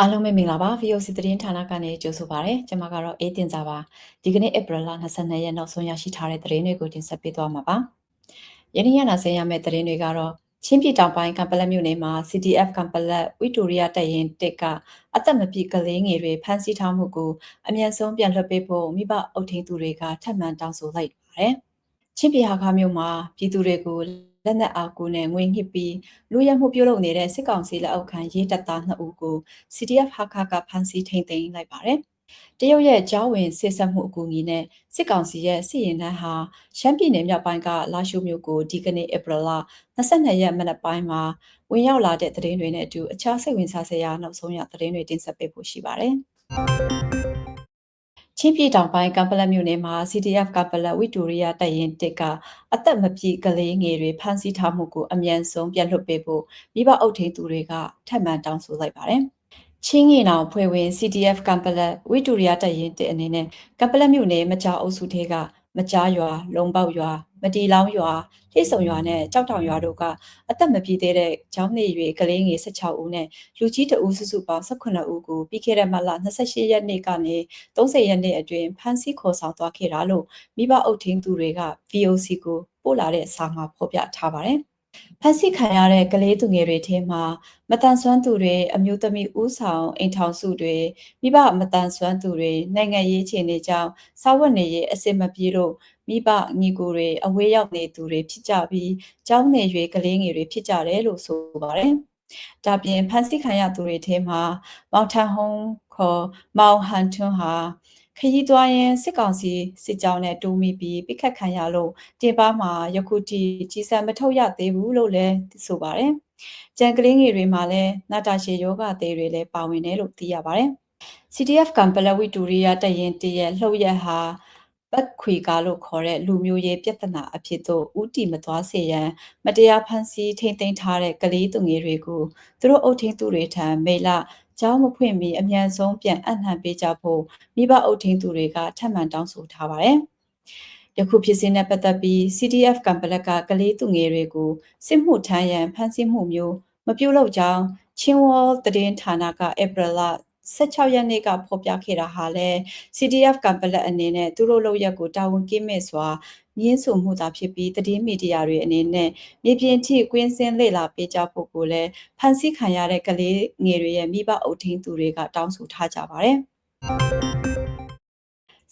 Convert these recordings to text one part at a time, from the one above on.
အားလုံးပဲမင်္ဂလာပါ VOC သတင်းဌာနကနေကြိုဆိုပါရစေကျွန်မကတော့အေးတင်စာပါဒီကနေ့ April 22ရက်နောက်ဆုံးရရှိထားတဲ့သတင်းတွေကိုတင်ဆက်ပေးသွားမှာပါယနေ့ရနာဆင်ရမယ့်သတင်းတွေကတော့ချင်းပြည်တောင်ပိုင်းကံပလက်မြို့နယ်မှာ CDF ကံပလက်ဝီတိုရီယာတပ်ရင်တစ်ကအသက်မပြည့်ကလေးငယ်တွေဖမ်းဆီးထားမှုကိုအမြန်ဆုံးပြန်လွှတ်ပေးဖို့မိဘအုပ်ထိန်းသူတွေကထပ်မံတောင်းဆိုလိုက်ပါတယ် ချင်းပြည်ဟာခါမြို့မှာပြည်သူတွေကိုလက်နက်အားကိုနဲ့ငွေညှစ်ပြီးလူရမှုပြုလုပ်နေတဲ့စစ်ကောင်စီလက်အောက်ခံရေးတပ်သား2ဦးကို CDF ဟာခါကဖမ်းဆီးထိန်သိမ်းလိုက်ပါတယ်။တရုတ်ရဲ့ကြောင်းဝင်စစ်ဆက်မှုအကူအညီနဲ့စစ်ကောင်စီရဲ့စစ်ရင်တန်းဟာရှမ်းပြည်နယ်မြောက်ပိုင်းကလာရှိုးမြို့ကိုဒီကနေ့ဧပြီလ22ရက်မနက်ပိုင်းမှာဝင်ရောက်လာတဲ့သတင်းတွေနဲ့အတူအခြားစိတ်ဝင်စားစရာနောက်ဆုံးရသတင်းတွေတင်ဆက်ပေးဖို့ရှိပါတယ်။ ချင်းပြည်တောင်ပိုင်းကံပလက်မြို့နယ်မှာ CDF ကပလက်ဝီတိုရီယာတပ်ရင်တစ်ကအသက်မပြည့်ကလေးငယ်တွေဖမ်းဆီးထားမှုကိုအမြန်ဆုံးပြန်လွှတ်ပေးဖို့မိဘအုပ်ထိန်းသူတွေကထပ်မံတောင်းဆိုလိုက်ပါတယ်။ချင်းငင်အောင်ဖွဲ့ဝင် CDF ကံပလက်ဝီတိုရီယာတပ်ရင်တစ်အနေနဲ့ကံပလက်မြို့နယ်မကြာအုပ်စုထဲက မကြားရွာလုံပေါက်ရွာမတီလောင်းရွာလှိစုံရွာနဲ့ကြောက်တောင်ရွာတို့ကအသက်မပြည့်သေးတဲ့ကျောင်းနေရွယ်ကလေးငယ်16ဦးနဲ့လူကြီးတဦးစုစုပေါင်း18ဦးကိုပြီးခဲ့တဲ့မလ28ရက်နေ့ကနေ30ရက်နေ့အတွင်းဖမ်းဆီးခေါ်ဆောင်သွားခဲ့တာလို့မိဘအုပ်ထင်းသူတွေက VOC ကိုပို့လာတဲ့စာမှာဖော်ပြထားပါတယ်။ ဖမ်းဆီးခံရတဲ့ကလေးသူငယ်တွေထဲမှာမတန်ဆွမ်းသူတွေအမျိုးသမီးဦးဆောင်အိမ်ထောင်စုတွေမိဘမတန်ဆွမ်းသူတွေနိုင်ငံရေးခြေနေကြောင်းစာဝတ်နေရေးအစစ်မပြေလို့မိဘညီကိုတွေအဝေးရောက်နေသူတွေဖြစ်ကြပြီးကျောင်းနေရွယ်ကလေးငယ်တွေဖြစ်ကြတယ်လို့ဆိုပါတယ်။ဒါပြင်ဖန်ဆီးခံရသူတွေထဲမှာမောင်ထန်ဟုံးခေါ်မောင်ဟန်ထွန်းဟာ ခရီးသွားရင်စစ်ကောင်စီစစ်ကြောင်းနဲ့တိုးမိပြီးပိခတ်ခံရလို့တင်ပါမှာယခုထိကြီးစံမထုတ်ရသေးဘူးလို့လည်းဆိုပါတယ်။ကြံကလေးငယ်တွေမှာလည်းနာတာရှည်ယောဂသေးတွေလည်းပါဝင်တယ်လို့သိရပါတယ်။ CDF ကံပလဝီတူရီယာတရင်တရဲ့လှုပ်ရက်ဟာပတ်ခွေကားလို့ခေါ်တဲ့လူမျိုးရေးပြဿနာအဖြစ်သို့ဥတီမသွားစေရန်မတရားဖန်ဆီးထိမ့်သိမ်းထားတဲ့ကလေးသူငယ်တွေကိုသူတို့အုပ်ထင်းသူတွေထံမေလ ကျောင်းမဖွင့်မီအမြန်ဆုံးပြန်အနှံပေးကြဖို့မိဘအုပ်ထင်းသူတွေကထပ်မံတောင်းဆိုထားပါတယ်။ယခုဖြစ်စဉ်နဲ့ပတ်သက်ပြီး CDF ကံပလက်ကကလေးသူငယ်တွေကိုစစ်မှုထမ်းရန်ဖမ်းဆီးမှုမျိုးမပြုလုပ်ကြောင်းချင်းဝေါ်တည်င်းဌာနကဧပြီလ 16ရက်နေ့ကဖော်ပြခဲ့တာဟာလဲ CDF ကံပလက်အနေနဲ့သူတို့လုပ်ရက်ကိုတာဝန်ကင်းမဲ့စွာမြင်းဆိုမှုသာဖြစ်ပြီးတည်င်းမီဒီယာတွေအနေနဲ့မြေပြင်ထိကွင်းစင်းလေ့လာပေးကြဖို့ကိုလည်းဖန်ဆီးခံရတဲ့ကလေးငယ်တွေရဲ့မိဘအုပ်ထင်းသူတွေကတောင်းဆိုထားကြပါတယ်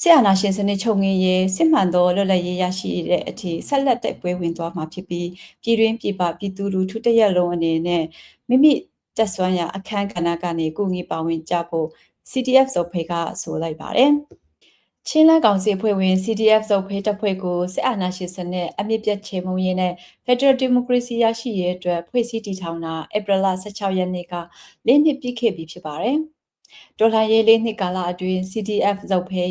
ဆရာနာရှင်စနစ်ချုပ်ငင်းရေးစစ်မှန်သောလွတ်လပ်ရေးရရှိတဲ့အထိဆက်လက်တိုက်ပွဲဝင်သွားမှာဖြစ်ပြီးပြည်တွင်းပြည်ပပြည်သူလူထုတရက်လုံးအနေနဲ့မိမိ တက်ဆွမ်းရာအခန်းကဏ္ဍကနေကုငီပါဝင်ကြဖို့ CDF စုပ်ဖေကဆိုလိုက်ပါတယ်။ချင်းလန်းကောင်စီဖွဲ့ဝင် CDF စုပ်ဖေတပ်ဖွဲ့ကိုစစ်အာဏာရှင်စနစ်အမြင့်ပြတ်ချေမှုရင်းနဲ့ Federal Democracy ရရှိရေးအတွက်ဖွဲ့စည်းတည်ထောင်တာဧပြီလ16ရက်နေ့ကလေးနှစ်ပြည့်ခဲ့ပြီဖြစ်ပါတယ်။ တော်လှန်ရေးလေးနှစ်ကာလအတွင်း CDF ဇုတ်ဖိ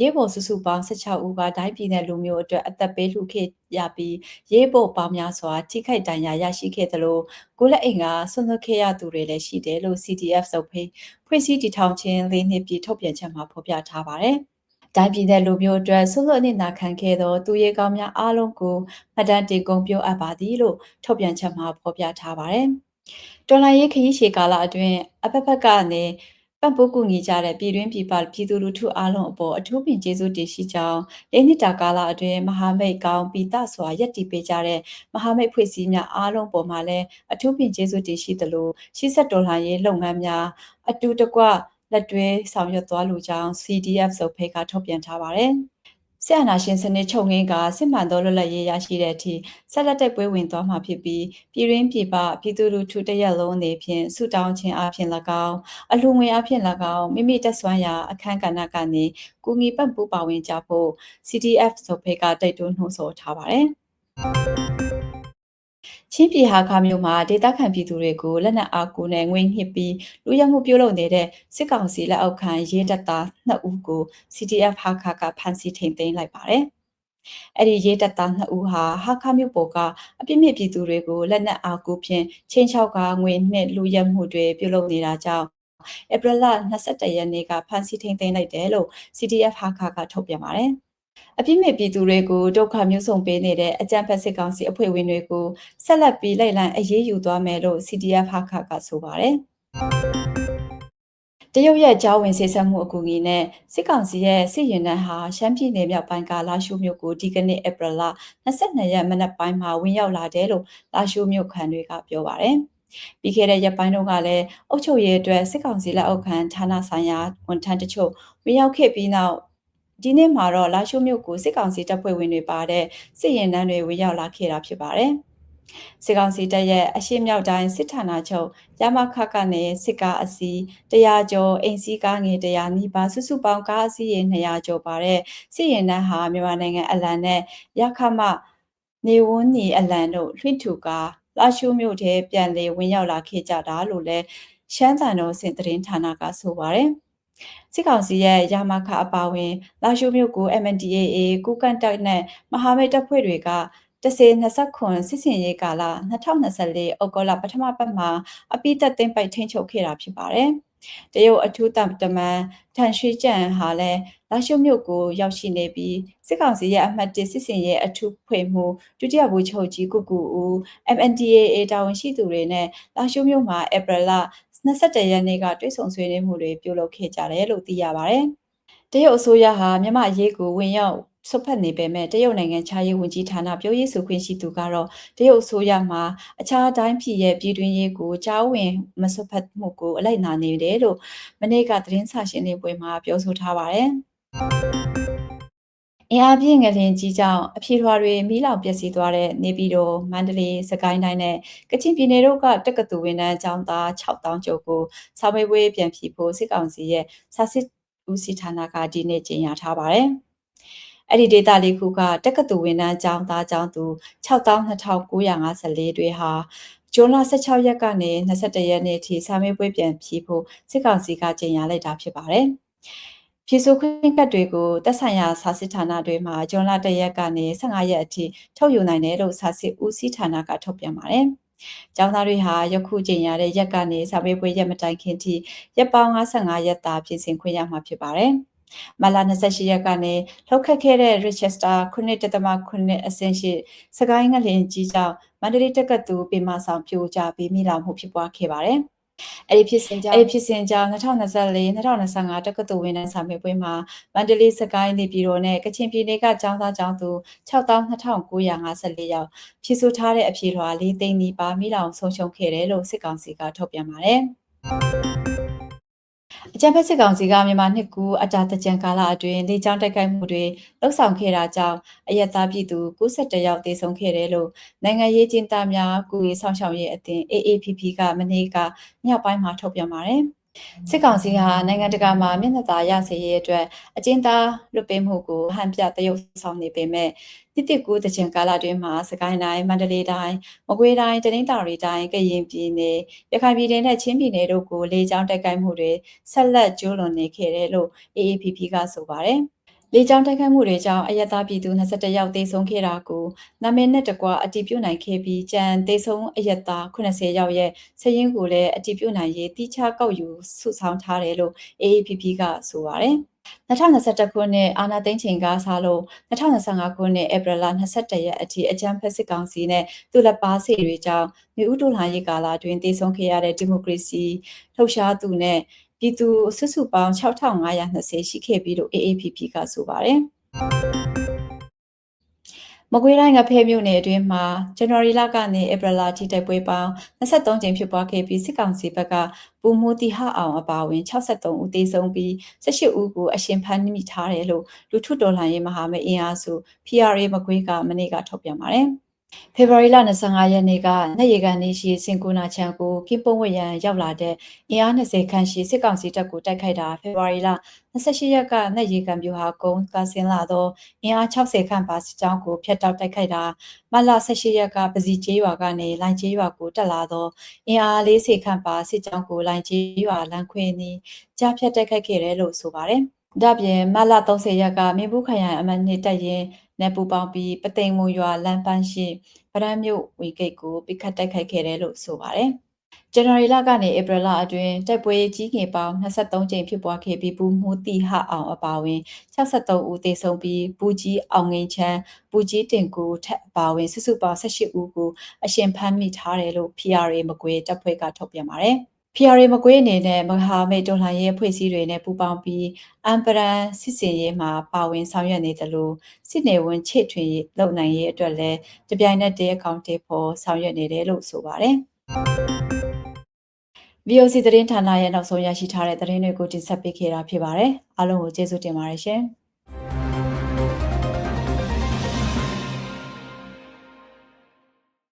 ရေးပေါ်စုစုပေါင်း16ဦးကဒိုင်းပြည်နယ်လူမျိုးအတွက်အသက်ပေးလှူခဲ့ရပြီးရေးပေါ်ပေါင်းများစွာထိခိုက်ဒဏ်ရာရရှိခဲ့သလိုကိုလက်အိမ်ကဆွန့်လွတ်ခဲ့ရသူတွေလည်းရှိတယ်လို့ CDF ဇုတ်ဖိဖွဲ့စည်းတည်ထောင်ခြင်းလေးနှစ်ပြည်ထုတ်ပြန်ချက်မှာဖော်ပြထားပါတယ်။တိုင်းပြည်နယ်လူမျိုးအတွက်ဆွလွတ်နေနာခံခဲ့သောသူရဲကောင်းများအားလုံးကိုမှတ်တမ်းတင်ကုန်ပြုအပ်ပါသည်လို့ထုတ်ပြန်ချက်မှာဖော်ပြထားပါတယ်။တော်လိုင်းရေးခရီးရှည်ကာလအတွင်းအဖက်ဖက်ကနေ ပံ့ပိုးကူညီကြတဲ့ပြည်တွင်းပြည်ပပြည်သူလူထုအားလုံးအပေါ်အထူးပင်ကျေးဇူးတင်ရှိကြောင်းလေးနှစ်တာကာလအတွင်းမဟာမိတ်ကောင်းပိတစွာယက်တည်ပေးကြတဲ့မဟာမိတ်ဖွဲ့စည်းများအားလုံးပေါ်မှာလည်းအထူးပင်ကျေးဇူးတင်ရှိသလိုရှေ့ဆက်တော်လှန်ရေးလုပ်ငန်းများအတူတကွလက်တွဲဆောင်ရွက်သွားလိုကြောင်း CDF စုပ်ဖိတ်ကထုတ်ပြန်ထားပါတယ်။ ဆရာနာရှင်စနစ်ချုပ်ငင်းကစစ်မှန်သောလွတ်လပ်ရေးရရှိတဲ့အထိဆက်လက်တိုက်ပွဲဝင်သွားမှာဖြစ်ပြီးပြည်ရင်းပြည်ပပြည်သူလူထုတရက်လုံးအနေဖြင့်ဆူတောင်းခြင်းအပြင်၎င်းအလှငွေအပြင်၎င်းမိမိတက်ဆွမ်းရာအခမ်းကဏ္ဍကနေကူညီပံ့ပိုးပါဝင်ကြဖို့ CDF ဆိုဖေကတိုက်တွန်းနှိုးဆော်ထားပါတယ်။ ချင်းပြည်ဟာခါမြို့မှာဒေသခံပြည်သူတွေကိုလက်နက်အားကိုနဲ့ငွေညှစ်ပြီးလူရမှုပြုလုပ်နေတဲ့စစ်ကောင်စီလက်အောက်ခံရဲတပ်သား2ဦးကို CDF ဟာခါကဖမ်းဆီးထိန်သိမ်းလိုက်ပါတယ်။အဲ့ဒီရဲတပ်သား2ဦးဟာဟာခါမြို့ပေါ်ကအပြစ်မြစ်ပြည်သူတွေကိုလက်နက်အားကိုဖြင့်ချင်းချောက်ကငွေနှစ်လူရမှုတွေပြုလုပ်နေတာကြောင့်ဧပြီလ22ရက်နေ့ကဖမ်းဆီးထိန်သိမ်းလိုက်တယ်လို့ CDF ဟာခါကထုတ်ပြန်ပါတယ်။ အပြစ်မဲ့ပြည်သူတွေကိုဒုက္ခမျိုးစုံပေးနေတဲ့အကြမ်းဖက်စစ်ကောင်စီအဖွဲ့ဝင်တွေကိုဆက်လက်ပြီးလိုက်လံအရေးယူသွားမယ်လို့ CDF ဟာခကဆိုပါတယ်တရုတ်ရဲ့ကြားဝင်ဆေးဆက်မှုအကူအညီနဲ့စစ်ကောင်စီရဲ့စစ်ရင်တန်းဟာရှမ်းပြည်နယ်မြောက်ပိုင်းကလာရှိုးမြို့ကိုဒီကနေ့ဧပြီလ22ရက်မနက်ပိုင်းမှာဝင်ရောက်လာတယ်လို့လာရှိုးမြို့ခံတွေကပြောပါတယ်။ပြီးခဲ့တဲ့ရက်ပိုင်းတုန်းကလည်းအုပ်ချုပ်ရေးအတွက်စစ်ကောင်စီလက်အောက်ခံဌာနဆိုင်ရာဝန်ထမ်းတချို့ဝင်ရောက်ခဲ့ပြီးနောက် ဒီနေ့မှာတော့လာရှိုးမြို့ကိုစစ်ကောင်စီတပ်ဖွဲ့ဝင်တွေပါတဲ့စစ်ရင်တန်းတွေဝင်ရောက်လာခဲ့တာဖြစ်ပါတယ်။စစ်ကောင်စီတပ်ရဲ့အရှိမြောက်တိုင်းစစ်ဌာနချုပ်ရမခကနေစစ်ကားအစီး100ကျော်အိမ်စီးကားငယ်100နီးပါးစုစုပေါင်းကားအစီးရေ200ကျော်ပါတဲ့စစ်ရင်နှန်းဟာမြန်မာနိုင်ငံအလံနဲ့ရခမနေဝန်းနီအလံတို့လွှင့်ထူကာလာရှိုးမြို့ထဲပြန်လေဝင်ရောက်လာခဲ့ကြတာလို့လည်းရှမ်းတန်တော်စင်သတင်းဌာနကဆိုပါတယ် စစ်ကောင်စီရဲ့ရမခအပါဝင်လာရှိုးမြို့ကို MNDAA ကုကန်တက်နဲ့မဟာမိတ်တပ်ဖွဲ့တွေက1029စစ်စင်ရေးကာလ2024ဩဂုတ်လပထမပတ်မှာအပိသက်သိမ်းပိုက်ထိန်းချုပ်ခဲ့တာဖြစ်ပါတယ်။တရုတ်အထူးတမန်ထန်ရွှေကျန်ဟာလည်းလာရှုမြို့ကိုရောက်ရှိနေပြီးစစ်ကောင်စီရဲ့အမှတ်1စစ်စင်ရေးအထူးဖွဲ့မှုဒုတိယဗိုလ်ချုပ်ကြီးကုကူဦး MNDAA တာဝန်ရှိသူတွေနဲ့လာရှုမြို့မှာဧပြီလ 22ရက်နေ့ကတွေ့ဆုံဆွေးနွေးမှုတွေပြုလုပ်ခဲ့ကြတယ်လို့သိရပါတယ်။တရုတ်အစိုးရဟာမြန်မာအရေးကိုဝင်ရောက်ဆွတ်ဖက်နေပေမဲ့တရုတ်နိုင်ငံခြားရေးဝန်ကြီးဌာနပြောရေးဆိုခွင့်ရှိသူကတော့တရုတ်အစိုးရမှာအခြားတိုင်းပြည်ရဲ့ပြည်တွင်းရေးကိုကြားဝင်မဆွတ်ဖက်မှုကိုအလိုက်နာနေတယ်လို့မနေ့ကသတင်းစာရှင်းလင်းပွဲမှာပြောဆိုထားပါတယ်။ အင်အားပြင်းငလင်ကြီးကြောင့်အဖြေထွားတွေမိလောင်ပျက်စီးသွားတဲ့နေပြည်တော်မန္တလေးစကိုင်းတိုင်းနဲ့ကချင်ပြည်နယ်တို့ကတက္ကသိုလ်ဝန်ထမ်းကျောင်းသား6000ကျော်ကိုစာမေးပွဲပြန်ဖြေဖို့စစ်ကောင်စီရဲ့စာစစ်ဦးစီးဌာနကဒီနေ့ကြေညာထားပါတယ်။အဲ့ဒီဒေတာလေးခုကတက္ကသိုလ်ဝန်ထမ်းကျောင်းသားကျောင်းသူ62,954တွေဟာဇွန်လ16ရက်ကနေ21ရက်နေ့ထိစာမေးပွဲပြန်ဖြေဖို့စစ်ကောင်စီကကြေညာလိုက်တာဖြစ်ပါတယ်။ ဖြေဆိုခွင့်ကတ်တွေကိုတက်ဆိုင်ရာစာစစ်ဌာနတွေမှာဇွန်လ1ရက်ကနေ15ရက်အထိထုတ်ယူနိုင်တယ်လို့စာစစ်ဦးစီးဌာနကထုတ်ပြန်ပါတယ်။ကျောင်းသားတွေဟာယခုချိန်ရတဲ့ရက်ကနေစာပေပွဲရက်မတိုင်ခင်ထိရက်ပေါင်း55ရက်တာပြင်ဆင်ခွင့်ရမှာဖြစ်ပါတယ်။မလာ28ရက်ကနေလှုပ်ခတ်ခဲ့တဲ့ Richester 9.9အဆင့်ရှိစကိုင်းငလင်ကြီးကြောင့်မန္တလေးတက္ကသိုလ်ပေမဆောင်ပြိုကျပြီးမိလောင်မှုဖြစ်ပွားခဲ့ပါတယ်။ အဲ့ဒီဖြစ်စဉ်ကြောင့်အဲ့ဒီဖြစ်စဉ်ကြောင့်2024 2025တက္ကသိုလ်ဝန်ထမ်းစာမေးပွဲမှာမန္တလေးစကိုင်းနေပြည်တော်နဲ့ကချင်ပြည်နယ်ကကျောင်းသားကျောင်းသူ62,954ယောက်ဖြည့်ဆို့ထားတဲ့အဖြေလွှာ၄သိန်းနီးပါးမိလောင်ဆုံးရှုံးခဲ့တယ်လို့စစ်ကောင်စီကထုတ်ပြန်ပါတယ်။ အကြံဖက်စစ်ကောင်စီကမြန်မာနှစ်ကူအတာတကြံကာလအတွင်းလေကြောင်းတိုက်ခိုက်မှုတွေလှုပ်ဆောင်ခဲ့တာကြောင့်အယက်သားပြည်သူ62ယောက်သေဆုံးခဲ့တယ်လို့နိုင်ငံရေးကျင်းသားများကုရေးဆောင်ရှောက်ရေးအသင်း AAPP ကမနေ့ကညပိုင်းမှာထုတ်ပြန်ပါတယ်။ စစ်ကောင်စီဟာနိုင်ငံတကာမှာမျက်နှာသာရစေရေးအတွက်အကျဉ်းသားလွတ်ပေးမှုကိုဟန်ပြတရုပ်ဆောင်နေပေမဲ့တစ်တစ်ကူတချင်ကာလတွင်မှာစကိုင်းတိုင်းမန္တလေးတိုင်းမကွေးတိုင်းတနင်္သာရီတိုင်းကရင်ပြည်နယ်ရခိုင်ပြည်နယ်နဲ့ချင်းပြည်နယ်တို့ကိုလေကြောင်းတိုက်ခိုက်မှုတွေဆက်လက်ကျူးလွန်နေခဲ့တယ်လို့ AAPP ကဆိုပါတယ် လေကြောင်းတိုက်ခိုက်မှုတွေကြောင့်အယက်သားပြည်သူ22ယောက်သေဆုံးခဲ့တာကိုနာမည်နဲ့တကွအတည်ပြုနိုင်ခဲ့ပြီးကြံသေဆုံးအယက်သား80ယောက်ရဲ့စည်ရင်းကိုလည်းအတည်ပြုနိုင်ရေးတိကျကောက်ယူစုဆောင်းထားတယ်လို့ AAPP ကဆိုပါတယ်။2021ခုနှစ်အာဏာသိမ်းချိန်ကစလို့2025ခုနှစ်ဧပြီလ22ရက်အထိအကြမ်းဖက်စစ်ကောင်စီနဲ့သူလက်ပါစီတွေကြောင့်မြို့ဥဒလိုင်းရေးကာလအတွင်းတည်ဆုံခဲ့ရတဲ့ဒီမိုကရေစီလှုပ်ရှားသူနဲ့ ပြည်သူစုစုပေါင်း6520ရှိခဲ့ပြီးလို့ AAPP ကဆိုပါတယ်။မကွေးတိုင်းကဖဲမြို့နယ်အတွင်းမှာဇန်နဝါရီလကနေဧပြီလထိတိုက်ပွဲပေါင်း23ကြိမ်ဖြစ်ပွားခဲ့ပြီးစစ်ကောင်စီဘက်ကပူမိုတီဟအောင်အပါအဝင်63ဦးသေဆုံးပြီး18ဦးကိုအရှင်ဖမ်းမိထားတယ်လို့လူထုတော်လှန်ရေးမဟာမိတ်အင်အားစု PRA မကွေးကမနေ့ကထုတ်ပြန်ပါတယ်။ ဖေဖော်ဝါရီလ25ရက်နေ့ကနေရီကန်နေရှိစင်ကူနာချန်ကိုကင်းပုံးဝရန်ရောက်လာတဲ့အင်အား20ခန့်ရှိစစ်ကောင်စီတပ်ကိုတိုက်ခိုက်တာဖေဖော်ဝါရီလ28ရက်ကနေရီကန်ပြူဟာကုန်းကဆင်းလာသောအင်အား60ခန့်ပါစစ်ကြောင်းကိုဖျက်တောက်တိုက်ခိုက်တာမလ18ရက်ကပစီကျေးရွာကနေလိုင်ကျေးရွာကိုတက်လာသောအင်အား40ခန့်ပါစစ်ကြောင်းကိုလိုင်ကျေးရွာလမ်းခွေနီးကြားဖြတ်တိုက်ခိုက်ခဲ့တယ်လို့ဆိုပါတယ်ဒါပြင်မလ30ရက်ကမင်းဘူးခရိုင်အမတ်နှစ်တက်ရင် နဲ့ပူပေါင်းပြီးပသိမ်မွန်ရွာလမ်းပန်းရှိဗရန်မြို့ဝီဂိတ်ကိုပိခတ်တိုက်ခိုက်ခဲ့တယ်လို့ဆိုပါတယ်ဇန်နဝါရီလကနေဧပြီလအတွင်းတိုက်ပွဲကြီးငယ်ပေါင်း23ကြိမ်ဖြစ်ပွားခဲ့ပြီးပူမှုတိဟအောင်အပါအဝင်63ဦးသေဆုံးပြီးပူကြီးအောင်ငိန်ချမ်းပူကြီးတင်ကူထက်အပါအဝင်စုစုပေါင်း18ဦးကိုအရှင်ဖမ်းမိထားတယ်လို့ PRA မကွေတပ်ဖွဲ့ကထုတ်ပြန်ပါတယ်။ PRA မကွေးအနေနဲ့မဟာမိတ်တော်လှန်ရေးအဖွဲ့အစည်းတွေနဲ့ပူးပေါင်းပြီးအမ်ပရန်စစ်စင်ရေးမှာပါဝင်ဆောင်ရွက်နေတယ်လို့စစ်နေဝန်ချစ်ထွင်လုပ်နိုင်ရေးအတွက်လည်းတပြိုင်နက်တည်းအကောင့်တေဖော်ဆောင်ရွက်နေတယ်လို့ဆိုပါတယ်။ VOC သတင်းဌာနရဲ့နောက်ဆုံးရရှိထားတဲ့သတင်းတွေကိုတင်ဆက်ပေးခဲ့တာဖြစ်ပါတယ်။အားလုံးကိုကျေးဇူးတင်ပါတယ်ရှင်။